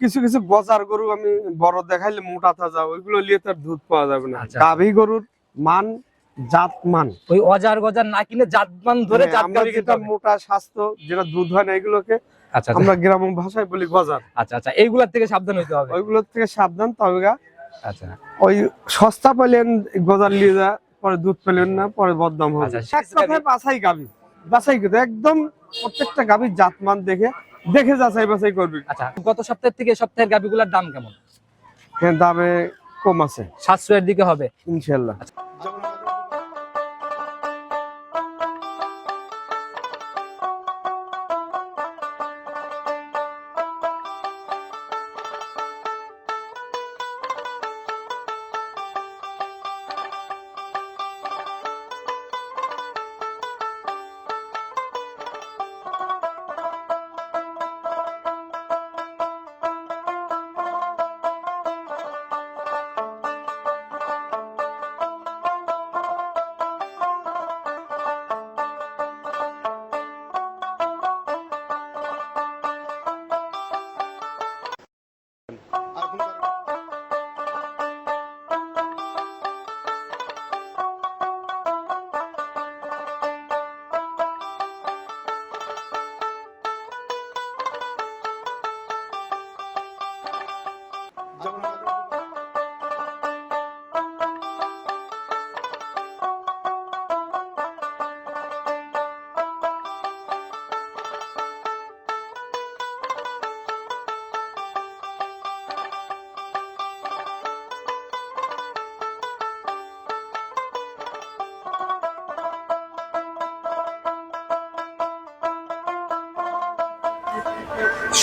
কিছু কিছু গজার গরু আমি বড় দেখাইলে মোটা তাজা ওইগুলো নিয়ে তার দুধ পাওয়া যাবে না। আচ্ছা। গাভী গরুর মান জাত মান ওই অজার গজার না কিনে জাতমান ধরে হ্যাঁ, জাত গাভী যেটা মোটা স্বাস্থ্য যেটা দুধ হয় না এগুলোকে আচ্ছা আচ্ছা, আমরা গ্রাম ভাষায় বলি গজার। আচ্ছা আচ্ছা এইগুলার থেকে সাবধান হইতে হবে। ওইগুলোর থেকে সাবধান তবে আচ্ছা। ওই সস্তা পেলেন গজার নিয়ে যা পরে দুধ পেলেন না পরে বদনাম হবে আচ্ছা, এক কথায় বাছাই গাবি বাছাই একদম প্রত্যেকটা গাবির জাতমান দেখে দেখে যাচাই বাছাই করবি। আচ্ছা গত সপ্তাহের থেকে সপ্তাহের গাভীগুলোর দাম কেমন? হ্যাঁ দামে কম আছে। সাশ্রয়ের দিকে হবে। ইনশাল্লাহ।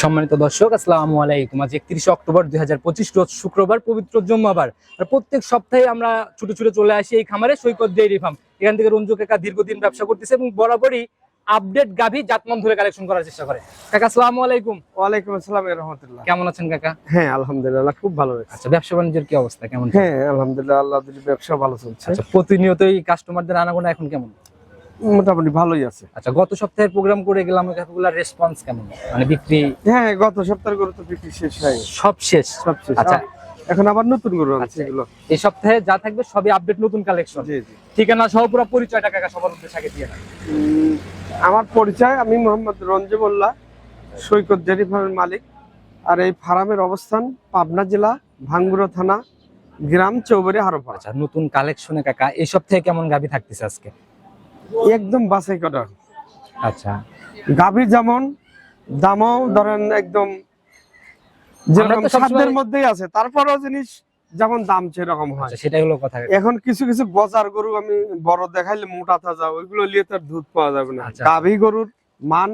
সম্মানিত দর্শক আসসালামু আলাইকুম। আজ একত্রিশে অক্টোবর দুই হাজার পঁচিশ রোজ শুক্রবার পবিত্র জম্মাবার। আর প্রত্যেক সপ্তাহে আমরা ছুটে ছুটে চলে আসি এই খামারে সৈকত ডেইরি ফার্ম। এখান থেকে রঞ্জু কাকা দীর্ঘদিন ব্যবসা করতেছে এবং বরাবরই আপডেট গাভী জাতমান ধরে কালেকশন করার চেষ্টা করে। কাকা আসসালামু আলাইকুম। ওয়ালাইকুম আসসালাম রহমতুল্লাহ। কেমন আছেন কাকা? হ্যাঁ আলহামদুলিল্লাহ খুব ভালো আচ্ছা ব্যবসা বাণিজ্যের কি অবস্থা? কেমন? হ্যাঁ আলহামদুলিল্লাহ আল্লাহ ব্যবসা ভালো চলছে। আচ্ছা প্রতিনিয়তই কাস্টমারদের আনাগোনা এখন কেমন? মোটামুটি ভালোই আছে। আচ্ছা গত সপ্তাহের প্রোগ্রাম করে গেলাম গাভীগুলোর রেসপন্স কেমন? মানে বিক্রি হ্যাঁ গত সপ্তাহের গরু তো বিক্রি শেষ হয়ে সব শেষ। সব শেষ। আচ্ছা। এখন আবার নতুন গরু আছে আচ্ছা। এগুলো। এই সপ্তাহে যা থাকবে সবই আপডেট নতুন কালেকশন জি জি। ঠিকানা সহ পুরো পরিচয়টা কাকা সবার উদ্দেশ্যে আগে দিয়ে। আমার পরিচয় আমি মোহাম্মদ রঞ্জেবুল্লাহ সৈকত ডেয়ারি ফার্মের মালিক। আর এই ফার্মের অবস্থান পাবনা জেলা ভাঙ্গুড়া থানা গ্রাম চৌবাড়ি হারোপাড়া। আচ্ছা নতুন কালেকশনে কাকা এই সপ্তাহে কেমন গাভী থাকতেছে আজকে? একদম বাছাই করা। আচ্ছা। গাভী যেমন দামও ধরেন একদম যেরকম আমরা সাধ্যের মধ্যেই আছে তারপরেও জিনিস যেমন দাম সেরকম হয়। আচ্ছা সেটাই হলো কথা। এখন কিছু কিছু গজার গরু আমি বড় দেখাইলে মোটা তাজা ওইগুলো নিয়ে তার দুধ পাওয়া যাবে না। আচ্ছা। গাভী গরুর মান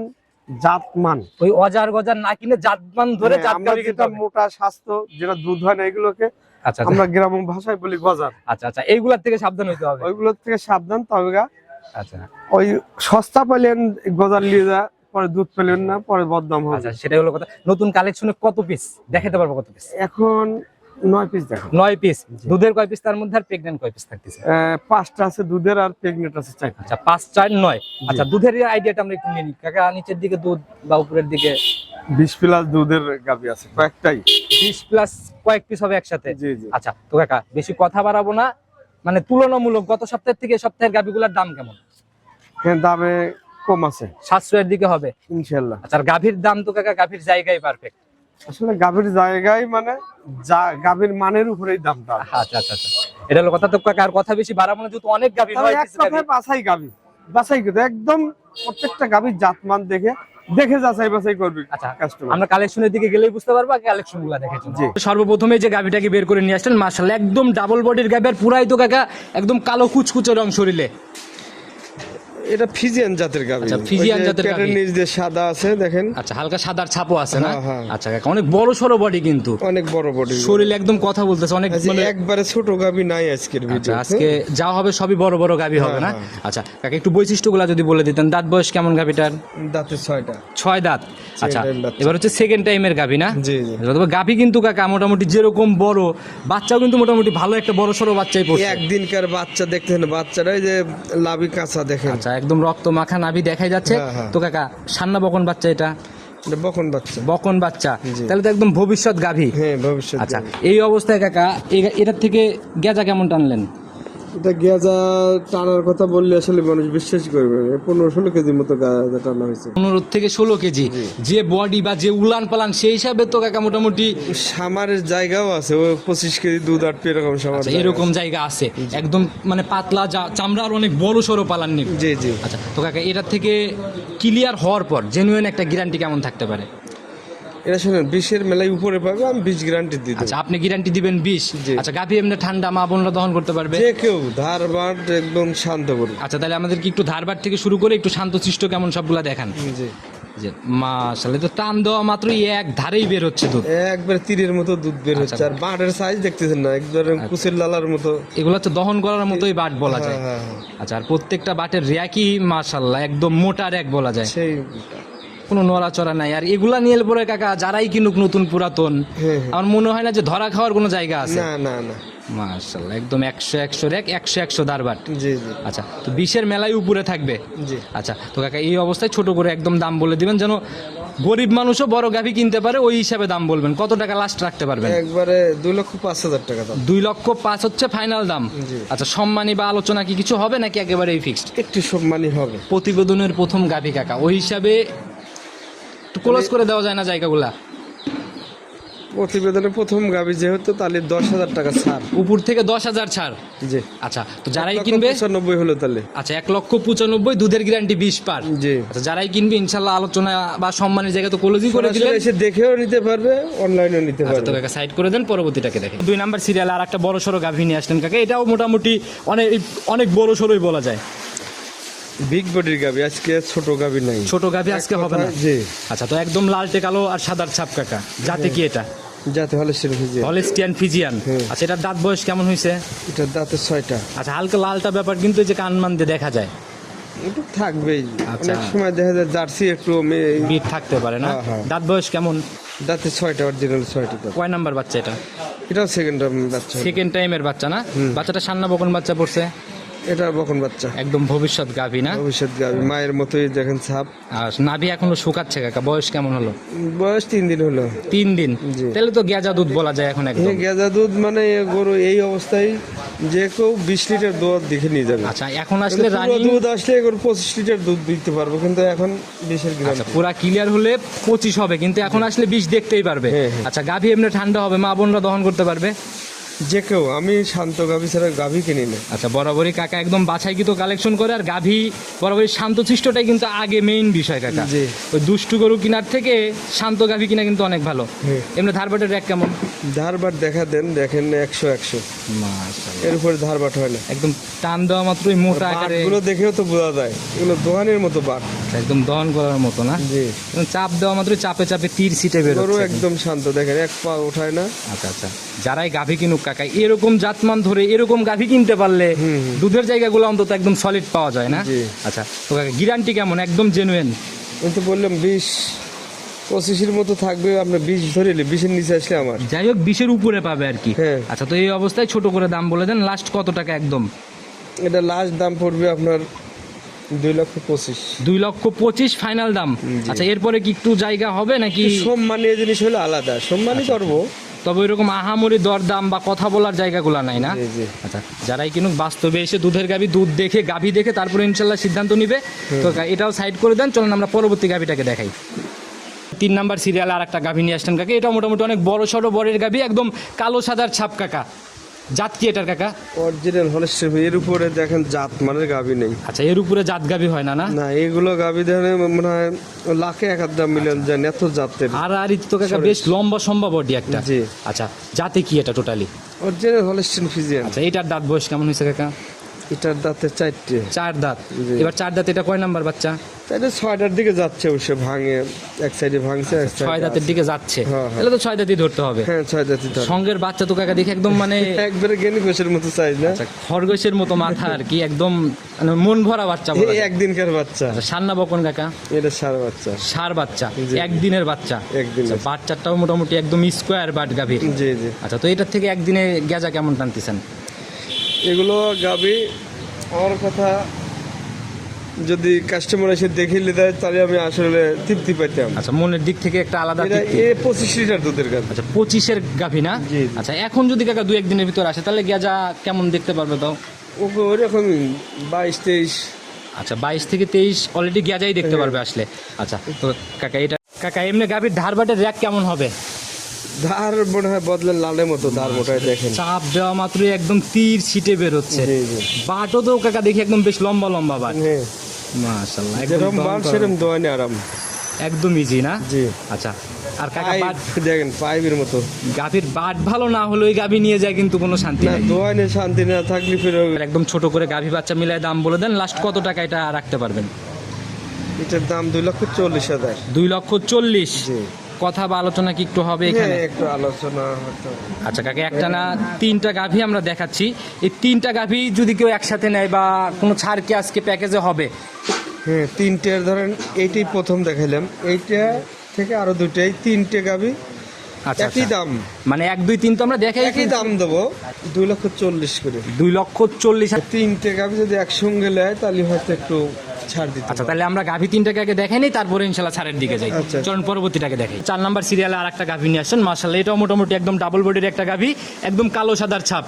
জাত মান ওই অজার গজার না কিনে জাতমান ধরে হ্যাঁ, জাত আমরা গাভী যেটা মোটা স্বাস্থ্য যেটা দুধ হয় না এগুলোকে আচ্ছা আচ্ছা, আমরা গ্রাম ভাষায় বলি গজার আচ্ছা আচ্ছা এইগুলার থেকে সাবধান হইতে হবে। ওইগুলোর থেকে সাবধান তবে আচ্ছা। ওই সস্তা পেলেন গজার যা পরে দুধ পেলেন না পরে বদনাম হবে। আচ্ছা সেটাই হলো কথা। নতুন কালেকশনে কত পিস দেখাতে পারব কত পিস এখন নয় পিস দেখো নয় পিস দুধের কয় পিস তার মধ্যে আর প্রেগনেন্ট কয় পিস থাকতেছে? পাঁচটা আছে দুধের আর প্রেগনেন্ট আছে আচ্ছা পাঁচ চার নয়। আচ্ছা দুধের আইডিয়াটা আমরা একটু নিয়ে নিই। কাকা নিচের দিকে দুধ বা উপরের দিকে? বিশ প্লাস দুধের গাবি আছে কয়েকটাই। বিশ প্লাস কয়েক পিস হবে একসাথে? জি জি। আচ্ছা তো কাকা বেশি কথা বাড়াবো না। মানে তুলনামূলক গত সপ্তাহের থেকে সপ্তাহের গাভীগুলোর দাম কেমন? হ্যাঁ দামে কম আছে। সাশ্রয়ের দিকে হবে? ইনশাল্লাহ। আচ্ছা গাভীর দাম তো কাকা গাভীর জায়গায় পারফেক্ট আসলে গাভীর জায়গায় মানে গাভীর মানের উপরেই দামটা আচ্ছা আচ্ছা আচ্ছা। এটা হলো কথা। তো কাকা আর কথা বেশি বাড়াবো না যেহেতু অনেক গাভী তবে এক কথায় বাছাই গাভী। বাছাই কিন্তু একদম প্রত্যেকটা গাভীর জাতমান দেখে দেখে যাচাই বাছাই করবি আচ্ছা কাস্টমার আমরা কালেকশনের দিকে গেলেই বুঝতে পারব কালেকশনগুলা দেখেছেন জি। সর্বপ্রথমে যে গাভিটাকে বের করে নিয়ে আসলেন মার্শাল একদম ডাবল বডির আর পুরাই তো কাকা একদম কালো কুচকুচে রং শরীরে। এটা ফিজিয়ান জাতের আচ্ছা, ফিজিয়ান জাতের পেটের গাভী। নিচ দিয়ে সাদা আছে দেখেন। আচ্ছা হালকা সাদার ছাপও আছে না? হ্যাঁ, হ্যাঁ। আচ্ছা কাকা অনেক বড় সড়ো বডি কিন্তু। অনেক বড় বডি শরীরে একদম কথা বলতেছে অনেক মানে একবারে ছোট নাই আজকের আচ্ছা ভিডিও আজকে যা হবে সবই বড় বড় হবে না? হ্যাঁ, আচ্ছা কাকা একটু বৈশিষ্ট্যগুলো যদি বলে দিতেন দাঁত বয়স কেমন গাভিটার? দাঁতে ছয়টা। ছয় দাঁত। আচ্ছা এবার হচ্ছে সেকেন্ড টাইমের গাভি না? জি তবে কিন্তু কাকা মোটামুটি যেরকম বড় বাচ্চাও কিন্তু মোটামুটি ভালো একটা বড় সড়ো বাচ্চাই পড়ছে। একদিনকার বাচ্চা দেখতেন বাচ্চারা এই যে লাভি কাঁচা দেখেন। আচ্ছা একদম রক্ত মাখা নাভি দেখাই যাচ্ছে। হ্যাঁ, হ্যাঁ। তো কাকা সান্না বকন বাচ্চা এটা? এটা বকন বাচ্চা। বকন বাচ্চা। তাহলে তো একদম ভবিষ্যৎ গাভী। হ্যাঁ ভবিষ্যৎ আচ্ছা এই অবস্থায় কাকা এটার থেকে গেজা কেমন টানলেন? এটা গেজা টানার কথা বললে আসলে মানুষ বিশ্বাস করবে। পনেরো ষোলো কেজির মতো গেজা টানা হয়েছে। পনেরো থেকে ষোলো কেজি। যে বডি বা যে উলান পালান সেই হিসাবে তো কাকা মোটামুটি সামারের জায়গাও আছে ও পঁচিশ কেজি দুধ আটবে এরকম সামার আচ্ছা, এরকম জায়গা আছে। একদম মানে পাতলা যা- চামড়ার অনেক বড় সড়ো পালান নেই জি জি। আচ্ছা তো কাকা এটার থেকে ক্লিয়ার হওয়ার পর জেনুইন একটা গ্যারান্টি কেমন থাকতে পারে? এটা শোনেন বিশের মেলায় উপরে পাবে আমি বিশ গ্যারান্টি দিই আচ্ছা আপনি গ্যারান্টি দিবেন বিশ। আচ্ছা গাভী এমনি ঠান্ডা মা বোনরা দহন করতে পারবে? যে কেউ ধার বাট একদম শান্ত করবে আচ্ছা তাহলে আমাদেরকে একটু ধারবার থেকে শুরু করে একটু শান্তশিষ্ট কেমন সবগুলা দেখান। জি। যে মাশাআল্লাহ তো টান দেওয়া মাত্রই এক ধারেই বের হচ্ছে দুধ। একবার তীরের মতো দুধ বের আচ্ছা। হচ্ছে আর বাটের সাইজ দেখতেছেন না একবার কুচের লালার মতো। এগুলো তো দহন করার মতোই বাট বলা যায়। হ্যাঁ, হ্যাঁ, হ্যাঁ। আচ্ছা আর প্রত্যেকটা বাটের র্যাকই মাশাল্লাহ একদম মোটা র্যাক বলা যায়। সেই কোনো নড়াচড়া নাই। আর এগুলা নিয়ে পরে কাকা যারাই কিনুক নতুন পুরাতন হ্যাঁ, হ্যাঁ। আমার মনে হয় না যে ধরা খাওয়ার কোনো জায়গা আছে। না না না। মাশাল্লাহ একদম একশো একশো র্যাক একশো একশো দারবাট। জি জি। আচ্ছা তো বিশের মেলায় উপরে থাকবে? জি। আচ্ছা তো কাকা এই অবস্থায় ছোট করে একদম দাম বলে দিবেন যেন গরিব মানুষও বড় গাভি কিনতে পারে ওই হিসাবে দাম বলবেন। কত টাকা লাস্ট রাখতে পারবেন? একবারে দুই লক্ষ পাঁচ হাজার টাকা দাম। দুই লক্ষ পাঁচ হচ্ছে ফাইনাল দাম। আচ্ছা সম্মানী বা আলোচনা কি কিছু হবে নাকি একেবারেই ফিক্সড একটু সম্মানই হবে। প্রতিবেদনের প্রথম গাভি কাকা ওই হিসাবে ক্লোজ করে দেওয়া যায় না জায়গাগুলা? প্রতিবেদনে প্রথম গাবি যেহেতু তাহলে দশ হাজার টাকা ছাড়। উপর থেকে দশ হাজার ছাড়? জি। আচ্ছা তো যারাই কিনবে পঁচানব্বই হলো তাহলে। আচ্ছা এক লক্ষ পঁচানব্বই দুধের গ্যারান্টি বিশ পার। জি। আচ্ছা যারাই কিনবে ইনশাল্লাহ আলোচনা বা সম্মানের জায়গা তো ক্লোজই করে দিলেন এসে দেখেও নিতে পারবে অনলাইনেও নিতে আচ্ছা তো পারবে কাকা সাইড করে দেন পরবর্তীটাকে দেখেন। দুই নাম্বার সিরিয়াল আর একটা বড় সড়ো গাভী নিয়ে আসলেন কাকা এটাও মোটামুটি অনেক অনেক বড় সড়োই বলা যায়। বিগ বডির গাবি আজকে ছোট গাবি নাই। ছোট গাভী আজকে হবে না? জি। আচ্ছা তো একদম লালটে কালো আর সাদার ছাপ কাকা যাতে কি এটা? যাতে হলে সেরকম হলেস্টিয়ান ফিজিয়ান আচ্ছা এটার দাঁত বয়স কেমন হয়েছে এটার দাঁতে ছয়টা। আচ্ছা হালকা লালটা ব্যাপার কিন্তু এই যে কানমান দিয়ে দেখা যায়। একটু থাকবেই। আচ্ছা। সময় দেখা যায় জার্সি একটু বিট থাকতে পারে না? হ্যাঁ, হ্যাঁ। দাঁত বয়স কেমন? দাঁতে ছয়টা অরিজিনাল ছয়টা কয় নাম্বার বাচ্চা এটা? এটাও সেকেন্ড বাচ্চা। সেকেন্ড টাইমের বাচ্চা না? বাচ্চাটা সান্না বকন বাচ্চা পড়ছে? এটা বকন বাচ্চা। একদম ভবিষ্যৎ গাভী না? ভবিষ্যৎ গাবি মায়ের মতোই দেখেন ছাপ। আর নাভি এখনও শুকাচ্ছে কাকা বয়স কেমন হলো? বয়স তিন দিন হলো। তিন দিন? তাহলে তো গেজা দুধ বলা যায় এখন একদম। গেজা দুধ মানে গরু এই অবস্থায় যে কেউ বিশ লিটার দুধ দেখে নিয়ে যাবে। আচ্ছা এখন আসলে দুধ আসলে এগুলো পঁচিশ লিটার দুধ দিতে পারব কিন্তু এখন বিশের আচ্ছা পুরা ক্লিয়ার হলে পঁচিশ হবে কিন্তু এখন আসলে বিষ দেখতেই পারবে। হ্যাঁ, হ্যাঁ। আচ্ছা গাভী এমনি ঠান্ডা হবে মা বোনরা দহন করতে পারবে? যে কেউ আমি শান্ত গাভি ছাড়া গাভি কিনি না। আচ্ছা বরাবরই কাকা একদম বাছাই কিন্তু কালেকশন করে আর গাভী বরাবরই শান্তশিষ্টটাই কিন্তু আগে মেইন বিষয় কাকা। জি। ওই দুষ্টু গরু কেনার থেকে শান্ত গাভী কিনা কিন্তু অনেক ভালো। হ্যাঁ। এমনি ধারবাটের র্যাক কেমন? ধারবাট দেখা দেন দেখেন একশো একশো। এর উপরে ধারবাট হয় না। একদম টান দেওয়া মাত্রই মোটা আকারে বাটগুলো দেখেও তো বোঝা যায় এগুলো দোকানের মতো বাট। আচ্ছা, একদম দহন করার মতো না? জি। এবং চাপ দেওয়া মাত্রই চাপে চাপে তীর সিটে বের গরু একদম শান্ত দেখেন এক পা ওঠায় না। আচ্ছা আচ্ছা। যারাই গাভী কিনুক কাকা এরকম জাতমান ধরে এরকম গাভী কিনতে পারলে দুধের জায়গাগুলো অন্তত একদম সলিড পাওয়া যায় না? আচ্ছা তো কাকা গ্যারান্টি কেমন? একদম জেনুইন আমি তো বললাম বিশ পঁচিশের মতো থাকবে আপনার বিশ ধরে নিলে বিশের নিচে আসলে আমার। যাই হোক বিশের উপরে পাবে আর কি। হ্যাঁ। আচ্ছা তো এই অবস্থায় ছোট করে দাম বলে দেন লাস্ট কত টাকা একদম? এটা লাস্ট দাম পড়বে আপনার দুই লক্ষ পঁচিশ। দুই লক্ষ পঁচিশ ফাইনাল দাম। আচ্ছা এরপরে কি একটু জায়গা হবে নাকি? সম্মানীয় জিনিস হলো আলাদা। সম্মানই আচ্ছা। করব। তবে ওইরকম আহামরি দরদাম বা কথা বলার জায়গাগুলো নাই না। আচ্ছা যারাই কিনুক বাস্তবে এসে দুধের গাভি দুধ দেখে গাভি দেখে তারপরে ইনশাল্লাহ সিদ্ধান্ত নিবে। তো এটাও সাইড করে দেন চলুন আমরা পরবর্তী গাভিটাকে দেখাই। তিন নাম্বার সিরিয়াল আর একটা গাভি নিয়ে আসলেন কাকা। এটা মোটামুটি অনেক বড় সড়ো বরের গাভি একদম কালো সাদার ছাপ কাকা। জাত কি এটার কাকা? অরিজিনাল হলে এর উপরে দেখেন জাত মানের গাভী নেই। আচ্ছা এর উপরে জাত গাভী হয় না না? না এগুলো গাভী দেখেন মনে হয় লাখে এক হাজার মিলিয়ন যান এত জাতের। আর আর তো কাকা বেশ লম্বা সম্ভব বডি একটা। জি। আচ্ছা জাতে কি এটা টোটালি অরিজিনাল হলেস্টিন ফিজিয়ান আচ্ছা এটার দাঁত বয়স কেমন হয়েছে কাকা? এটার দাঁতে চারটে। চার দাঁত। এবার চার দাঁত এটা কয় নাম্বার বাচ্চা? তাইলে ছয়টার দিকে যাচ্ছে অবশ্য ভাঙে এক সাইডে ভাঙছে ছয় দাঁতের দিকে যাচ্ছে। হ্যাঁ, হ্যাঁ। তাহলে তো ছয় দাঁতই ধরতে হবে। হ্যাঁ ছয় দাঁতি ধরে সঙ্গের বাচ্চা তো কাকা দেখে একদম মানে একবারে গেনি কোষের মতো সাইজ না? আচ্ছা, খরগোশের মতো মাথা আর কি একদম মানে মন ভরা বাচ্চা বলা এই একদিনকার বাচ্চা। আচ্ছা, সান্না বকন কাকা? এটা সার বাচ্চা। সার বাচ্চা একদিনের বাচ্চা। একদিনের। আচ্ছা, বাচ্চাটাও মোটামুটি একদম স্কোয়ার বাট গাভীর জি জি। আচ্ছা তো এটার থেকে একদিনে গেজা কেমন টানতেছেন? এগুলো গাবি আমার কথা যদি কাস্টমার এসে দেখিলে দেয় তাহলে আমি আসলে তৃপ্তি পাইতাম। আচ্ছা মনের দিক থেকে একটা আলাদা। এ পঁচিশ লিটার দুধের গাছ আচ্ছা পঁচিশের গাভী না। আচ্ছা এখন যদি কাকা দু একদিনের ভিতর আসে তাহলে গেজা কেমন দেখতে পারবে তাও? ওকে ওরকম বাইশ তেইশ। আচ্ছা বাইশ থেকে তেইশ অলরেডি গেজাই দেখতে হ্যাঁ। পারবে আসলে। আচ্ছা তো কাকা এটা কাকা এমনি গাভীর ধার বাটের র্যাক কেমন হবে? ধার মনে হয় বদলে লালের মতো ধার মোটায় দেখেন। চাপ দেওয়া মাত্রই একদম তীর ছিটে বেরোচ্ছে। বাটও তো কাকা দেখি একদম বেশ লম্বা লম্বা বাট। মাশাল্লাহ একদম দমদম। সেরকম দোয়ানি আরাম। একদম ইজি না? জি। আচ্ছা আর কাকা বাট দেখেন পাইপের মতো। গাভীর বাট ভালো না হলে ওই গাভী নিয়ে যায় কিন্তু কোনো শান্তি নাই। দোয়ানি শান্তি না থাকলে ফের একদম ছোট করে গাভী বাচ্চা মিলায় দাম বলে দেন লাস্ট কত টাকা এটা রাখতে পারবেন? এটার দাম দুই লক্ষ চল্লিশ হাজার। দুই লক্ষ চল্লিশ। জি। কথা বা আলোচনা কি একটু হবে এখানে? হ্যাঁ একটু আলোচনা হতো আচ্ছা কাকে একটা না তিনটা গাভী আমরা দেখাচ্ছি। এই তিনটা গাভী যদি কেউ একসাথে নেয় বা কোনো ছাড় কি আজকে প্যাকেজে হবে? হ্যাঁ তিনটের ধরেন এইটাই প্রথম দেখাইলাম। এইটা থেকে আরও দুটাই তিনটে আচ্ছা একই আচ্ছা। দাম। মানে এক দুই তিন তো আমরা দেখে একই দাম দেবো। দুই লক্ষ চল্লিশ করে। দুই লক্ষ চল্লিশ তিনটে গাভি যদি একসঙ্গে নেয় তাহলে হয়তো একটু ছাড় দিতে আচ্ছা তাহলে আমরা গাভী তিনটাকে আগে দেখে নিই তারপরে ইনশাল্লাহ ছাড়ের দিকে যাই। চরণ পরবর্তীটাকে দেখে। চার নাম্বার সিরিয়ালে আর একটা গাভী নিয়ে আসছেন মার্শাল্লাহ এটাও মোটামুটি একদম ডাবল বডির একটা গাভী একদম কালো সাদার ছাপ।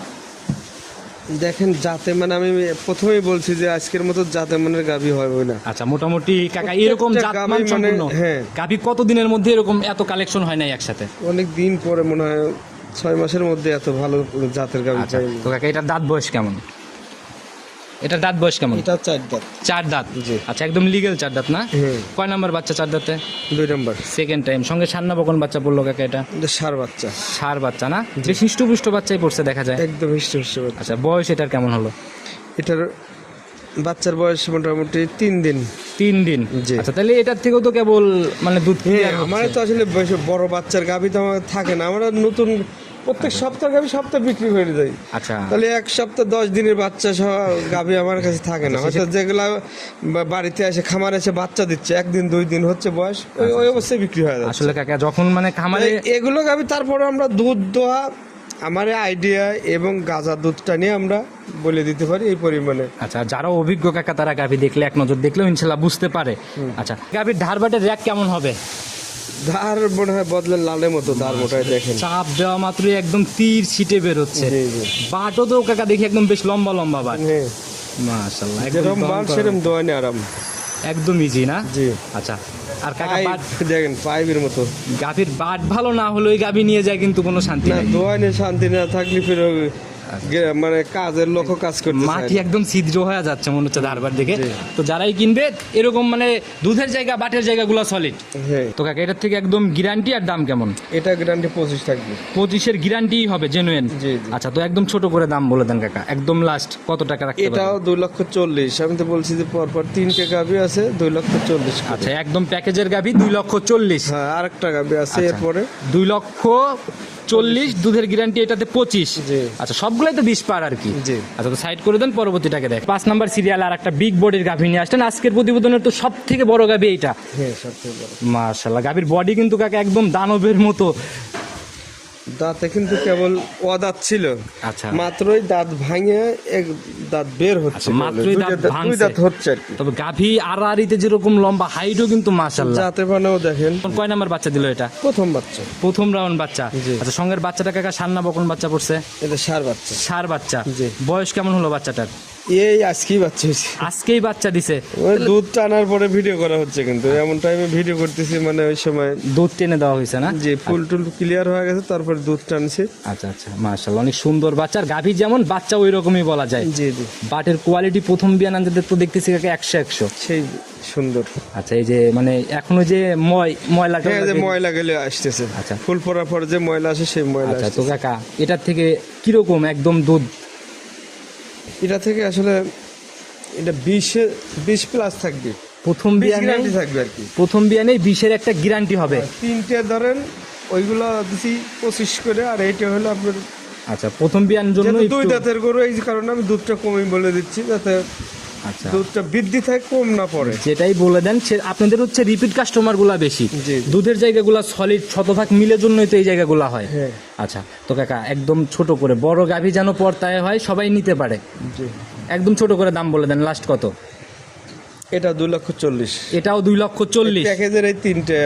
দেখেন যাতে মানে আমি প্রথমেই বলছি যে আজকের মতো যাতে মানের গাবি হবে না। আচ্ছা মোটামুটি কাকা এরকম জাতমান মানে- সম্পূর্ণ? হ্যাঁ। কত দিনের মধ্যে এরকম এত কালেকশন হয় নাই একসাথে? অনেক দিন পরে মনে হয় ছয় মাসের মধ্যে এত ভালো জাতের গাবি চাই তো কাকা এটার দাঁত বয়স কেমন? এটার দাঁত বয়স কেমন? এটা চার দাঁত। চার দাঁত? জি। আচ্ছা একদম লিগেল চার দাঁত না? কয় নাম্বার বাচ্চা চার দাঁতে? দুই নম্বর। সেকেন্ড টাইম সঙ্গে সান্না বকন বাচ্চা পড়ল কাকা এটা? এটা সার বাচ্চা। সার বাচ্চা না? বেশ হৃষ্টপুষ্ট বাচ্চাই পড়ছে দেখা যায়। একদম হিষ্ট হিষ্ট বাচ্চা। আচ্ছা বয়স এটার কেমন হলো? এটার বাচ্চার বয়স মোটামুটি তিন দিন। তিন দিন? জি। আচ্ছা তাহলে এটার থেকেও তো কেবল মানে দুধ হ্যাঁ। আমার তো আসলে বড় বাচ্চার গাভি তো আমার থাকে না। আমরা নতুন প্রত্যেক সপ্তাহ গাভি সপ্তাহে বিক্রি হয়ে যায় আচ্ছা। তাহলে এক সপ্তাহ দশ দিনের বাচ্চা সহ গাভি আমার কাছে থাকে না। হয়তো যেগুলা বাড়িতে এসে খামার এসে বাচ্চা দিচ্ছে একদিন দুই দিন হচ্ছে বয়স ওই ওই অবস্থায় বিক্রি হয়ে আসলে কাকা যখন মানে খামারে এগুলো গাভি তারপরে আমরা দুধ দোয়া আমার আইডিয়া এবং গাজা দুধটা নিয়ে আমরা বলে দিতে পারি এই পরিমাণে। আচ্ছা যারা অভিজ্ঞ কাকা তারা গাভী দেখলে এক নজর দেখলেও ইনশাল্লাহ বুঝতে পারে। আচ্ছা গাভীর ধার বাটের র্যাক কেমন হবে? ধার মনে হয় বদলে লালের মতো ধার মোটায় দেখেন। চাপ দেওয়া মাত্রই একদম তীর ছিটে বেরোচ্ছে। বাটও তো কাকা দেখি একদম বেশ লম্বা লম্বা বাট। মাশাল্লাহ একদম দমকল। সেরকম দোয়ানি আরাম। একদম ইজি না? জি। আচ্ছা আর কাকা বাট দেখেন পাইপের মতো। গাভীর বাট ভালো না হলে ওই গাভী নিয়ে যায় কিন্তু কোনো শান্তি না নাই। দোয়ানি শান্তি না থাকলে ফের মানে কাজের লোক কাজ করতে মাটি একদম ছিদ্র হয়ে যাচ্ছে মনে হচ্ছে ধারবার দিকে। তো যারাই কিনবে এরকম মানে দুধের জায়গা বাটের জায়গাগুলো সলিড তো কাকা এটার থেকে একদম গ্যারান্টি আর দাম কেমন? এটা গ্যারান্টি পঁচিশ থাকবে। পঁচিশের গ্যারান্টি হবে জেনুইন। আচ্ছা তো একদম ছোট করে দাম বলে দেন কাকা একদম লাস্ট কত টাকা রাখতে এটাও দুই লক্ষ চল্লিশ। আমি তো বলছি যে পরপর তিনটে গাভি আছে দুই লক্ষ চল্লিশ আচ্ছা একদম প্যাকেজের গাভি দুই লক্ষ চল্লিশ। হ্যাঁ আরেকটা গাভি আছে আচ্ছা। এরপরে। দুই লক্ষ চল্লিশ দুধের গ্যারান্টি এটাতে পঁচিশ। আচ্ছা সবগুলোই তো বিশ পার আর কি। আচ্ছা তো সাইড করে দেন পরবর্তীটাকে দেখ। পাঁচ নাম্বার সিরিয়াল আর একটা বিগ বডির গাভী নিয়ে আসছেন। আজকের প্রতিবেদনের তো সব থেকে বড় গাভী এইটা। হ্যাঁ মার্শাল্লাহ গাভীর বডি কিন্তু কাকে একদম দানবের মতো। দাঁতে কিন্তু কেবল অদাঁত ছিল। আচ্ছা। মাত্রই দাঁত ভাঙে এক দাঁত বের হচ্ছে আচ্ছা, মাত্রই দুই দাঁত হচ্ছে তবে গাভী আড়াআড়িতে যেরকম লম্বা হাইটও কিন্তু মাশাল্লাহ যাতে বানাও দেখেন। কয় নাম্বার বাচ্চা দিল এটা? প্রথম বাচ্চা। প্রথম রাউন্ড বাচ্চা। আচ্ছা সঙ্গের বাচ্চাটা কাকা সান্না বকন বাচ্চা পড়ছে? এটা সার বাচ্চা। সার বাচ্চা। জি। বয়স কেমন হলো বাচ্চাটার? এই আজকেই বাচ্চা হয়েছে। আজকেই বাচ্চা দিছে। ওই দুধ টানার পরে ভিডিও করা হচ্ছে কিন্তু এমন টাইমে ভিডিও করতেছি মানে ওই সময় দুধ টেনে দেওয়া হয়েছে না? যে ফুল টুল ক্লিয়ার হয়ে গেছে তারপর দুধ টানছে। আচ্ছা আচ্ছা মার্শাল্লাহ অনেক সুন্দর বাচ্চা আর গাভী যেমন বাচ্চা ওই রকমই বলা যায়। জি জি। বাটের কোয়ালিটি প্রথম বিয়ান আনতে তো দেখতেছি কাকা একশো একশো। সেই সুন্দর। আচ্ছা এই যে মানে এখনও যে ময় ময়লা হ্যাঁ যে ময়লা গেলে আসতেছে। আচ্ছা। ফুল পরার পর যে ময়লা আসে সেই ময়লা আচ্ছা তো কাকা এটার থেকে কীরকম একদম দুধ এটা থেকে আসলে এটা বিশে বিশ প্লাস থাকবে। প্রথম বিয়ানে গ্যারান্টি থাকবে আর কি। প্রথম বিয়ানে বিশের একটা গ্যারান্টি হবে। তিনটে ধরেন ওইগুলো দিছি পঁচিশ করে আর এটা হলো আপনার আচ্ছা প্রথম বিয়ান জন্য দুই দাঁতের গরু এই কারণে আমি দুধটা কমই বলে দিচ্ছি যাতে দুধটা বৃদ্ধি থাকে কম না পড়ে। যেটাই বলে দেন সে- আপনাদের হচ্ছে রিপিট কাস্টমারগুলা বেশি। দুধের জায়গাগুলা সলিড শতভাগ মিলে জন্যই তো এই জায়গাগুলা হয়। হ্যাঁ। আচ্ছা তো কাকা একদম ছোট করে বড় গাভী যেন পর্তায় হয় সবাই নিতে পারে। একদম ছোট করে দাম বলে দেন লাস্ট কত? এটা দুই লক্ষ চল্লিশ। এটাও দুই লক্ষ চল্লিশ। প্যাকেজের এই তিনটে।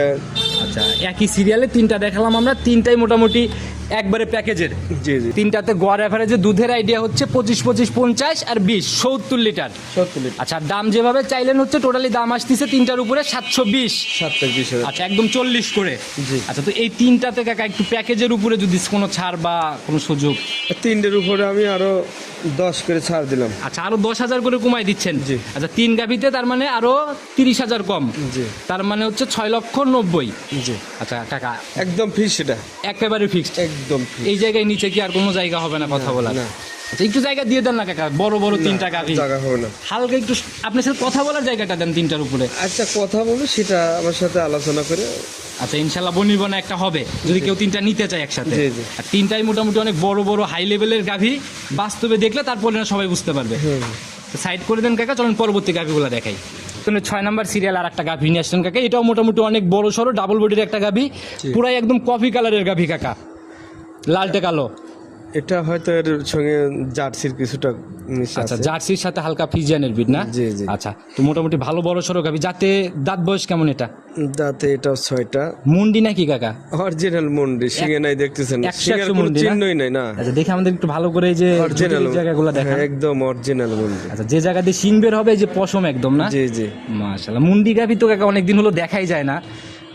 আচ্ছা একই সিরিয়ালে তিনটা দেখালাম আমরা তিনটাই মোটামুটি একবারে প্যাকেজের। জি জি। তিনটাতে গড় অ্যাভারেজে দুধের আইডিয়া হচ্ছে পঁচিশ পঁচিশ পঞ্চাশ আর বিশ সত্তর লিটার। সত্তর লিটার। আচ্ছা দাম যেভাবে চাইলেন হচ্ছে টোটালি দাম আসতেছে তিনটার উপরে সাতশো বিশ। সাতটা বিশ আচ্ছা একদম চল্লিশ করে। জি। আচ্ছা তো এই তিনটাতে কাকা একটু প্যাকেজের উপরে যদি কোনো ছাড় বা কোনো সুযোগ? তিনটের উপরে আমি আরও দশ করে ছাড় দিলাম। আচ্ছা আরও দশ হাজার করে কমাই দিচ্ছেন। জি। আচ্ছা তিন গাভিতে তার মানে আরও তিরিশ হাজার কম। জি। তার মানে হচ্ছে ছয় লক্ষ নব্বই। জি। আচ্ছা টাকা। একদম ফিক্সড সেটা একেবারে ফিক্সড একদম এই জায়গায় নিচে কি আর কোনো জায়গা হবে না কথা বলার? না। আচ্ছা একটু জায়গা দিয়ে দেন না কাকা বড় বড় তিনটা গাভি জায়গা হবে না। হালকা একটু আপনার সাথে কথা বলার জায়গাটা দেন তিনটার উপরে। আচ্ছা কথা বলব সেটা আমার সাথে আলোচনা করে। আচ্ছা ইনশাল্লাহ বনিবনা একটা হবে যদি কেউ তিনটা নিতে চায় একসাথে। জি, জি। আর তিনটাই মোটামুটি অনেক বড় বড় হাই লেভেলের গাভি বাস্তবে দেখলে তারপরে না সবাই বুঝতে পারবে। তো সাইড করে দেন কাকা চলেন পরবর্তী গাভিগুলো দেখাই। তুমি ছয় নাম্বার সিরিয়াল আর একটা গাভি নিয়ে আসছেন কাকা এটাও মোটামুটি অনেক বড় সড়ো ডাবল বডির একটা গাভি পুরাই একদম কফি কালারের গাভি কাকা। লালটে কালো। এটা হয়তো এর সঙ্গে জার্সির কিছুটা আচ্ছা জার্সির সাথে হালকা ফিজিয়ানের বিট না? জি, জি। আচ্ছা তো মোটামুটি ভালো বড় সড়ো গাভি যাতে দাঁত বয়স কেমন এটা? দাঁতে এটাও ছয়টা। মুন্ডি নাকি কাকা? অরিজিনাল মুন্ডি শিঙে নাই দেখতেছেন শিঙের কোনো? চিহ্নই নাই না। আচ্ছা দেখে আমাদের একটু ভালো করে এই যে অরিজিনাল জায়গাগুলো দেখান। একদম অরিজিনাল মন্ডি। আচ্ছা যে জায়গা দিয়ে শিং বের হবে এই যে পশম একদম না? জি জি। মাশাআল্লাহ মুন্ডি গাভি তো কাকা অনেকদিন হলো দেখাই যায় না।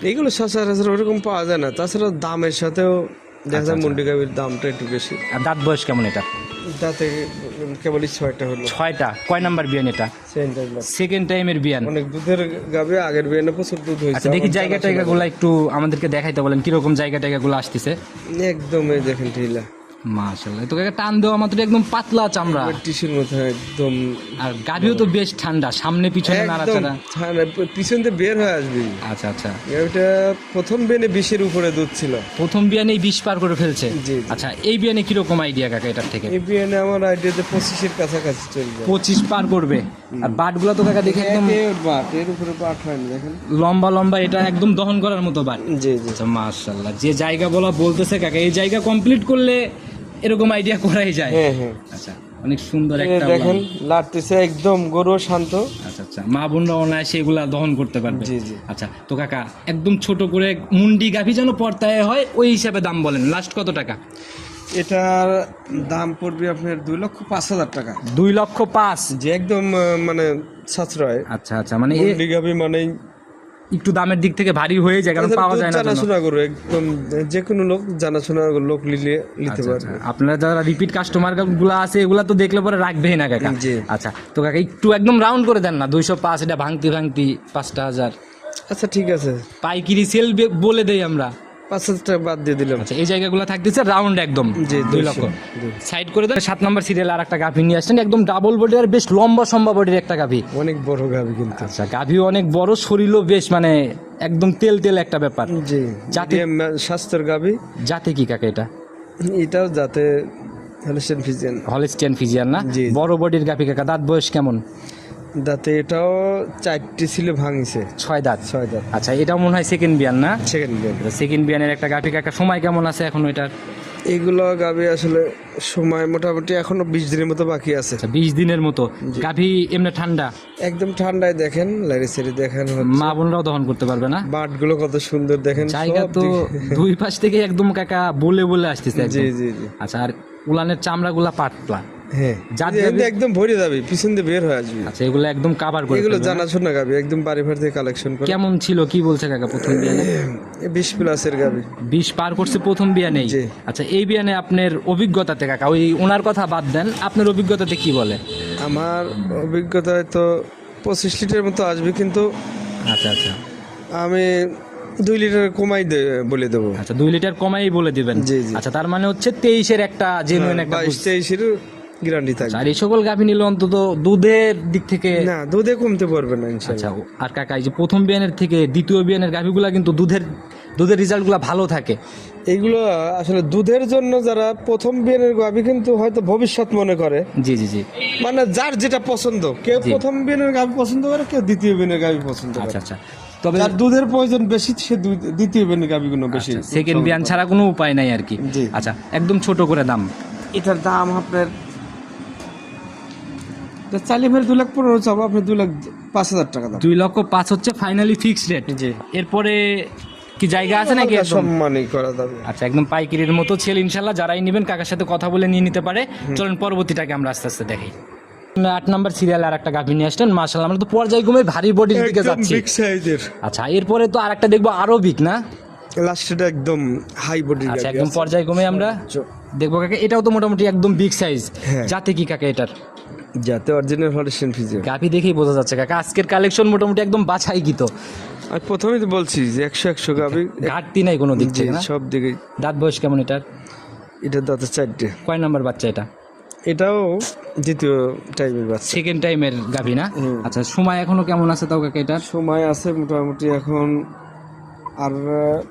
এগুলো সচরাচর ওরকম পাওয়া যায় না। তাছাড়া দামের সাথেও দেখা যায় মুন্ডি গাভির দামটা একটু বেশি। আর দাঁত বয়স কেমন এটা? দাঁতে কেবলই ছয়টা হলো। ছয়টা। কয় নাম্বার বিয়ান এটা? সেকেন্ড টাইমের বিয়ান। অনেক দুধের গাবে আগের বিয়ানে প্রচুর দুধ হয়েছে। আচ্ছা দেখি জায়গা টায়গাগুলো একটু আমাদেরকে দেখাইতে বলেন কীরকম জায়গা টায়গাগুলো আসতেছে? একদমই একদম এই দেখেন ঢিলা। মাশাআল্লাহ। তো কাকা টান দেওয়া মাত্র একদম পাতলা চামড়া। টিসির মতো একদম আর গাভিও তো বেশ ঠান্ডা সামনে পিছনে নাড়াচাড়া। ঠান্ডা, পিছন দিয়ে বের হয়ে আসবি। আচ্ছা আচ্ছা। এটা প্রথম বেনে বিশের উপরে দুধ ছিল। প্রথম বিয়ানেই বিশ পার করে ফেলছে। আচ্ছা এই বিয়ানে কীরকম আইডিয়া কাকা এটার থেকে? এই বিয়ানে আমার আইডিয়াতে পঁচিশের কাছাকাছি চলবে। পঁচিশ পার করবে। আর বাটগুলো তো কাকা দেখে একদম বাট এর উপরে বাট হয় না দেখেন। লম্বা লম্বা এটা একদম দহন করার মতো বাট। জি জি। আচ্ছা মাশাল্লাহ যে জায়গা বলা বলতেছে কাকা এই জায়গা কমপ্লিট করলে এরকম আইডিয়া করাই যায়। হ্যাঁ হ্যাঁ। আচ্ছা অনেক সুন্দর একটা দেখেন। লাটতেছে একদম গরু শান্ত। আচ্ছা আচ্ছা মা বোনরা অনায়াসে এগুলা দহন করতে পারবে। জি, জি। আচ্ছা তো কাকা একদম ছোট করে মুন্ডি গাভি যেন পর্তায় হয় ওই হিসাবে দাম বলেন। লাস্ট কত টাকা? এটার দাম পড়বে আপনার দুই লক্ষ পাঁচ হাজার টাকা। দুই লক্ষ পাঁচ। যে একদম মানে সাশ্রয়। আচ্ছা আচ্ছা মানে মুন্ডি গাভি মানেই একটু দামের দিক থেকে ভারী হয়ে যায় কারণ পাওয়া যায় না। জানাশোনা করো একদম যে কোনো লোক জানাশোনা লোক নিলে নিতে পারে পারবে। আচ্ছা। আপনারা যারা রিপিট কাস্টমারগুলো আছে এগুলা তো দেখলে পরে রাখবেই না কাকা। আচ্ছা তো কাকা একটু একদম রাউন্ড করে দেন না দুইশো পাঁচ এটা ভাঙতি ভাঙতি পাঁচটা হাজার। আচ্ছা ঠিক আছে। পাইকিরি সেল বলে দেই আমরা। পাঁচ হাজার টাকা বাদ দিয়ে দিলাম। আচ্ছা এই জায়গাগুলো থাকতেছে রাউন্ড একদম জি, দুই লক্ষ। সাইড করে দেন সাত নম্বর সিরিয়াল আর একটা গাভি নিয়ে আসছেন একদম ডাবল বডি আর বেশ লম্বা সম্বা বডির একটা গাভি। অনেক বড় গাভি কিন্তু। আচ্ছা গাভিও অনেক বড় শরীরও বেশ মানে একদম তেল তেল একটা ব্যাপার। জি জাতি- স্বাস্থ্যের গাভি। যাতে কি কাকা এটা? এটাও যাতে হ্যালোসেন ফিজিয়ান হলিস্টিয়ান ফিজিয়ান না। বড় বডির গাভি কাকা দাঁত বয়স কেমন? দাঁতে এটাও চারটি ছিল ভাঙিছে। ছয় দাঁত। ছয় দাঁত। আচ্ছা এটাও মনে হয় সেকেন্ড বিয়ান না? সেকেন্ড বিয়ান। সেকেন্ড বিয়ানের একটা গাভি কাকা সময় কেমন আছে এখন ওইটার এগুলো গাভি আসলে সময় মোটামুটি এখনও বিশ দিনের মতো বাকি আছে। আচ্ছা বিশ দিনের মতো। গাভি এমনি ঠান্ডা? একদম ঠান্ডায় দেখেন লাইরে সেরি দেখেন মা বোনরাও দহন করতে পারবে না? বাটগুলো কত সুন্দর দেখেন জায়গা তো দুই পাশ থেকে একদম কাকা বলে বলে আসতেছে জি জি জি। আচ্ছা আর উলানের চামড়াগুলা পাতলা। হ্যাঁ। জাত একদম ভরে যাবে পিছন দিয়ে বের হয়ে আসবে। আচ্ছা এগুলো একদম কাভার করে এগুলো জানাশোনা একদম বাড়ি ফাড়ি থেকে কালেকশন করে। কেমন ছিল কি বলছে কাকা প্রথম বিয়ানে? বিশ প্লাসের বিশ পার করছে প্রথম বিয়ানেই। আচ্ছা এই বিয়ানে আপনার অভিজ্ঞতাতে কাকা ওই ওনার কথা বাদ দেন আপনার অভিজ্ঞতাতে কি বলে? আমার অভিজ্ঞতায় তো পঁচিশ লিটার মতো আসবে কিন্তু আচ্ছা আচ্ছা। আমি দুই লিটার কমাই বলে দেবো। আচ্ছা দুই লিটার কমাই বলে দিবেন। আচ্ছা তার মানে হচ্ছে তেইশের একটা জেনুইন একটা তেইশের গ্যারান্টি থাকবে। আর এই সকল গাভী নিলে অন্তত দুধের দিক থেকে না দুধে কমতে পারবে না আচ্ছা আর কাকা এই যে প্রথম বিয়ানের থেকে দ্বিতীয় বিয়ানের গাভীগুলা কিন্তু দুধের দুধের রেজাল্টগুলো ভালো থাকে। এইগুলো আসলে দুধের জন্য যারা প্রথম বিয়ের গাভি কিন্তু হয়তো ভবিষ্যৎ মনে করে। জি জি জি। মানে যার যেটা পছন্দ কেউ প্রথম বিয়ের গাভি পছন্দ করে কেউ দ্বিতীয় বিয়ের গাভি পছন্দ করে। আচ্ছা আচ্ছা। তবে যার দুধের প্রয়োজন বেশি সে দু- দ্বিতীয় বিয়ের গাভিগুলো বেশি সেকেন্ড বিয়ান ছাড়া কোনো উপায় নাই আর কি। জি। আচ্ছা একদম ছোট করে দাম। এটার দাম আপনার চাইলে ফের দু লাখ পনেরো চাবো আপনি দু লাখ পাঁচ হাজার টাকা দাম দুই লক্ষ পাঁচ হচ্ছে ফাইনালি ফিক্সড রেট জি। এরপরে কি জায়গা আছে নাকি সম্মানই করা যাবে। আচ্ছা একদম পাইকারির মতো ছেলে ইনশাল্লাহ যারাই নেবেন কাকার সাথে কথা বলে নিয়ে নিতে পারে। চলুন পরবর্তীটাকে আমরা আস্তে আস্তে দেখি। আট নাম্বার সিরিয়াল আর একটা গাভী নিয়ে আসলেন মার্শাল আমরা তো পর্যায়ক্রমে ভারী বডির দিকে যাচ্ছি। সাইজের আচ্ছা এরপরে তো আর একটা দেখব আরও বিগ না? লাস্টেটা একদম হাই বডি আচ্ছা একদম পর্যায়ক্রমে আমরা দেখব কাকা এটাও তো মোটামুটি একদম বিগ সাইজ। যাতে কি কাকে এটার? যাতে অরিজিনাল হলিস্টিয়ান ফিজিয়াম গাভী দেখেই বোঝা যাচ্ছে কাকা। আজকের কালেকশন মোটামুটি একদম বাছাই গীত। আমি প্রথমেই তো বলছি যে একশো একশো গাবি ঘাটতি নাই কোনো দিক থেকে না? সব দিকে। দাঁত বয়স কেমন এটার? এটা দাঁতে চারটে। কয় নাম্বার বাচ্চা এটা? এটাও দ্বিতীয় টাইপের বাচ্চা। সেকেন্ড টাইমের গাভী না? হুম। আচ্ছা সময় এখনও কেমন আছে তাও কাকা এটার? সময় আছে মোটামুটি এখন আর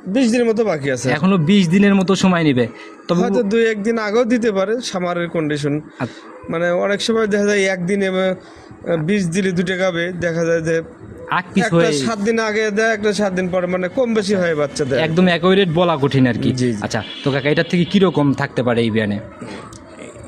বিশ দিনের মতো বাকি আছে। এখনও বিশ দিনের মতো সময় নিবে। হয়তো দুই একদিন আগেও দিতে পারে সামারের কন্ডিশন আচ্ছা। মানে অনেক সময় দেখা যায় একদিনে বিশ দিলে দুটো গাবে দেখা যায় যে একটা সাত দিন আগে দেয় একটা সাত দিন পরে মানে কম বেশি হয় বাচ্চাদের একদম অ্যাকোরেট বলা কঠিন আর কি। আচ্ছা তো কাকা এটার থেকে কীরকম থাকতে পারে এই বিয়ানে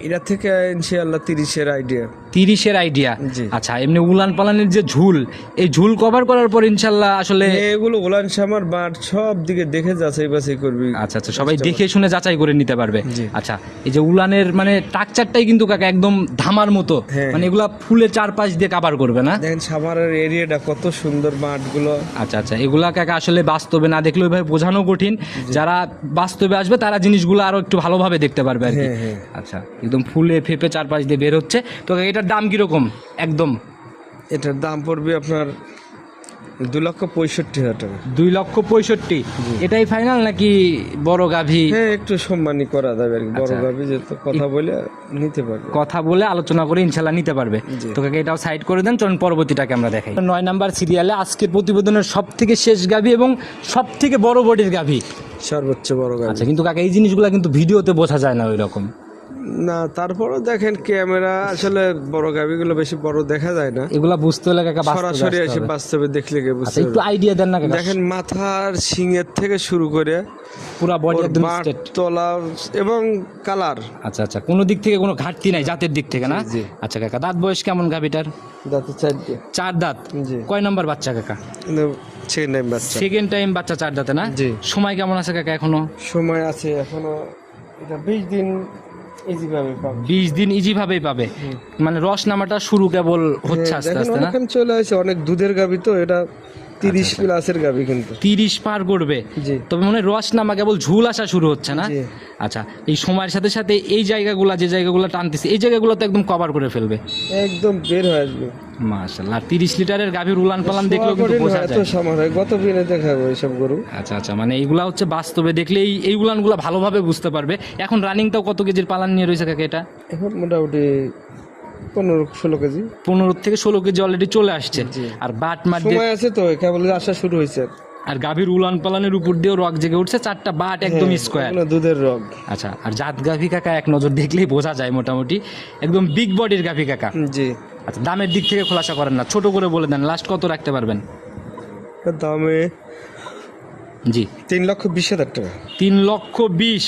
এটা থেকে ইনশাআল্লাহ তিরিশের আইডিয়া তিরিশের আইডিয়া আচ্ছা এমনি উলান পালানের যে ঝুল এই ঝুল কভার করার পর ইনশাল্লাহ আসলে এগুলো ওলান সামার বাট সব দিকে দেখে যাচাই বাছাই করবি। আচ্ছা আচ্ছা সবাই দেখে শুনে যাচাই করে নিতে পারবে। আচ্ছা এই যে উলানের মানে টাকচারটাই কিন্তু কাকা একদম ধামার মতো। হ্যাঁ। মানে এগুলা ফুলে চারপাশ দিয়ে কাভার করবে না? দেখেন সামারের এরিয়াটা কত সুন্দর মাঠগুলো। আচ্ছা আচ্ছা এগুলা কাকা আসলে বাস্তবে না দেখলে ওইভাবে বোঝানো কঠিন। যারা বাস্তবে আসবে তারা জিনিসগুলো আরও একটু ভালোভাবে দেখতে পারবে আর কি। হ্যাঁ, হ্যাঁ। আচ্ছা একদম ফুলে ফেপে চারপাশ দিয়ে বের হচ্ছে। তো এটার দাম কীরকম? একদম। এটার দাম পড়বে আপনার দু লক্ষ পঁয়ষট্টি হাজার টাকা। দুই লক্ষ পঁয়ষট্টি। এটাই ফাইনাল নাকি বড় গাভী? হ্যাঁ একটু সম্মানই করা যাবে আর কি। বড় আচ্ছা। গাবি যেহেতু কথা বলে নিতে পারবে। কথা বলে আলোচনা করে ইনশাল্লাহ নিতে পারবে। জি। তো কাকা এটাও সাইড করে দেন চলুন পরবর্তীটাকে আমরা দেখাই। নয় নাম্বার সিরিয়ালে আজকের প্রতিবেদনের সব থেকে শেষ গাভী এবং সব থেকে বড় বডির গাভী। সর্বোচ্চ বড় গাবি আচ্ছা কিন্তু কাকা এই জিনিসগুলো কিন্তু ভিডিওতে বোঝা যায় না ওই রকম না তারপরও দেখেন ক্যামেরা আসলে বড় গাবিগুলো বেশি বড় দেখা যায় না। এগুলা বুঝতে হলে কাকা সরাসরি এসে বাস্তবে দেখলে কে বুঝতে আচ্ছা একটু আইডিয়া দেন না কাকা। দেখেন মাথার সিংয়ের থেকে শুরু করে পুরা বডি একদম স্ট্রেট তলা এবং কালার। আচ্ছা আচ্ছা কোনো দিক থেকে কোনো ঘাটতি নাই জাতের দিক থেকে না। আচ্ছা কাকা দাঁত বয়স কেমন গাভিটার দাঁতে চারটে চার দাঁত? কয় নাম্বার বাচ্চা কাকা? সেকেন্ড টাইম বাচ্চা। সেকেন্ড টাইম বাচ্চা চার দাঁতে না। সময় কেমন আছে কাকা এখনও? সময় আছে এখনও এটা বিশ দিন বিশ দিন ইজি ভাবেই পাবে মানে রস নামাটা শুরু কেবল হচ্ছে আস্তে আস্তে না? চলে আসে অনেক দুধের গাবি তো এটা তিরিশ প্লাসের গাবি কিন্তু। তিরিশ পার করবে তবে মনে রস নামা কেবল ঝুল আসা শুরু হচ্ছে না? আচ্ছা এই সময়ের সাথে সাথে এই জায়গাগুলা যে জায়গাগুলো টানতেছে এই জায়গাগুলো তো একদম কভার করে ফেলবে। একদম বের হয়ে আসবে। মাশাল্লাহ তিরিশ লিটারের গাভীর উলান পালান দেখলেও কিন্তু বোঝা হয়, এত যায়। সামার হয় গত দিনে দেখাবো এইসব গরু। আচ্ছা আচ্ছা মানে এইগুলা হচ্ছে বাস্তবে দেখলে এই এই উলানগুলো ভালোভাবে বুঝতে পারবে। এখন রানিংটাও কত কেজির পালান নিয়ে রয়েছে কাকে এটা? এখন মোটামুটি পনেরো ষোলো কেজি। পনেরো থেকে ষোলো কেজি অলরেডি চলে আসছে। আর বাট মার সময় আছে তো কেবল আসা শুরু হয়েছে। আর গাভীর উলান পালানের উপর দিয়েও রক জেগে উঠছে চারটা বাট একদম স্কোয়ার দুধের রগ। আচ্ছা আর জাত গাভী কাকা এক নজর দেখলেই বোঝা যায় মোটামুটি। একদম বিগ বডির গাভী কাকা। জি। আচ্ছা দামের দিক থেকে খোলাসা করেন না ছোট করে বলে দেন লাস্ট কত রাখতে পারবেন? দামে জি। তিন লক্ষ বিশ হাজার টাকা। তিন লক্ষ বিশ।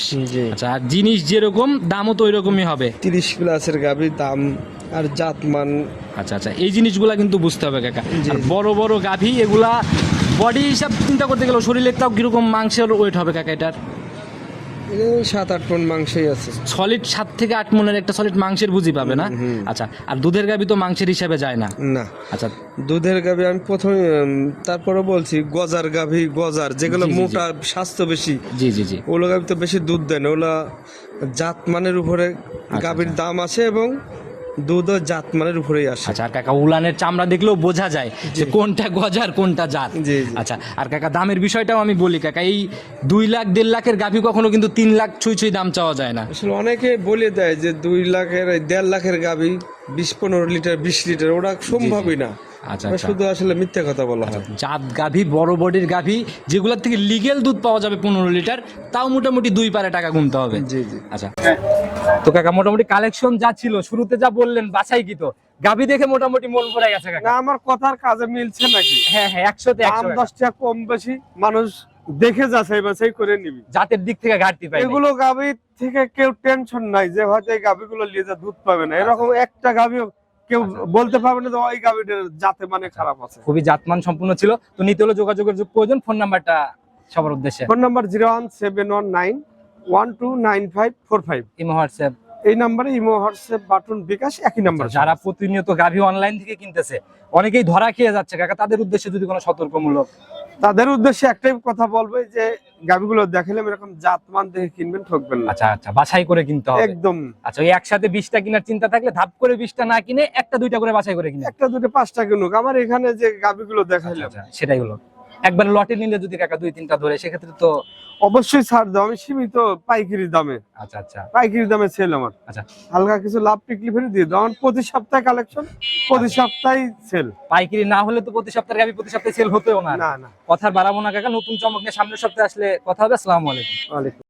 আচ্ছা আর জিনিস যেরকম দামও তো ওই রকমই হবে। তিরিশ প্লাসের গাভীর দাম আর জাত মান আচ্ছা আচ্ছা এই জিনিসগুলা কিন্তু বুঝতে হবে কাকা। আর বড় বড় গাভী এগুলা বডি হিসাব চিন্তা করতে গেলে শরীরের তাও কীরকম মাংসের ওয়েট হবে কাকা এটার? সাত আট মন মাংসই আছে। সলিড সাত থেকে আট মনের একটা সলিড মাংসের বুঝি পাবে না? আচ্ছা আর দুধের গাভী তো মাংসের হিসাবে যায় না? না। আচ্ছা। দুধের গাবি আমি প্রথমে তারপরে বলছি গজার গাভি গজার যেগুলো। মোটা স্বাস্থ্য বেশি। জি জি জি। ওগুলো গাভি তো বেশি দুধ দেয় না। ওগুলো জাত মানের উপরে গাভির গাভীর দাম আছে এবং দুধও জাত মালের উপরেই আসে। আচ্ছা আর কাকা উলানের চামড়া দেখলেও বোঝা যায় যে কোনটা গজার কোনটা জাত। আচ্ছা আর কাকা দামের বিষয়টাও আমি বলি কাকা এই দুই লাখ দেড় লাখের গাভী কখনো কিন্তু তিন লাখ ছুঁই ছুঁই দাম চাওয়া যায় না। আসলে অনেকে বলে দেয় যে দুই লাখের এই দেড় লাখের গাভী বিশ পনেরো লিটার বিশ লিটার ওরা সম্ভবই না। আচ্ছা আচ্ছা। শুধু আসলে মিথ্যা কথা বলা হয়। জাত গাভী বড় বডির গাভী যেগুলোর থেকে লিগেল দুধ পাওয়া যাবে পনেরো লিটার তাও মোটামুটি দুই পারে টাকা গুনতে হবে। জি জি। আচ্ছা। তো কাকা মোটামুটি কালেকশন যা ছিল শুরুতে যা বললেন বাছাই কি তো? গাভী দেখে মোটামুটি মন পড়ে গেছে কাকা। আমার কথার কাজে মিলছে নাকি? হ্যাঁ হ্যাঁ একশোতে দাম একশো দশ কম বেশি মানুষ দেখে যাচাই বাছাই করে নিবি। জাতের দিক থেকে ঘাটতি পাই এগুলো গাভী থেকে কেউ টেনশন নাই যে হয়তো এই গাভীগুলো নিয়ে যা দুধ পাবে না। এরকম একটা গাভী কেউ আচ্ছা। বলতে পারবে না ওই গাভিটার জাতে মানে খারাপ আছে। খুবই জাতমান সম্পূর্ণ ছিল। তো নিতে হলে যোগাযোগের প্রয়োজন। ফোন নাম্বারটা সবার উদ্দেশ্যে। Phone number zero one seven one nine one two nine five four five. Imo WhatsApp. এই নাম্বারে ইমো হোয়াটসঅ্যাপ বাটন বিকাশ একই নাম্বার যারা প্রতিনিয়ত গাভী অনলাইন থেকে কিনতেছে অনেকেই ধরা খেয়ে যাচ্ছে কাকা তাদের উদ্দেশ্যে যদি কোনো সতর্কমূলক তাদের উদ্দেশ্যে একটাই কথা বলব যে গাভিগুলো দেখালে এরকম জাতমান দেখে কিনবেন ঠকবেন না। আচ্ছা আচ্ছা বাছাই করে কিনতে হবে। একদম। আচ্ছা ওই একসাথে বিশটা কেনার চিন্তা থাকলে ধাপ করে বিশটা না কিনে একটা দুইটা করে বাছাই করে কিনে। একটা দুটো পাঁচটা কিনুক। আমার এখানে যে গাভিগুলো আচ্ছা, দেখাইলাম আচ্ছা, সেটাই হলো। একবার লটে নিলে যদি কাকা দুই তিনটা ধরে সেক্ষেত্রে তো অবশ্যই ছাড় দাও আমি সীমিত পাইকারি দামে। আচ্ছা আচ্ছা। পাইকারি দামে সেল আমার। আচ্ছা। হালকা কিছু লাভ টিকলি ফেলে দিয়ে দাও আমার প্রতি সপ্তাহে কালেকশন প্রতি সপ্তাহে সেল পাইকারি না হলে তো প্রতি সপ্তাহে আমি প্রতি সপ্তাহে সেল হতেও না। না না। কথার বাড়াবো না কাকা নতুন চমক নিয়ে সামনের সপ্তাহে আসলে কথা হবে আসসালামু আলাইকুম। ওয়ালাইকুম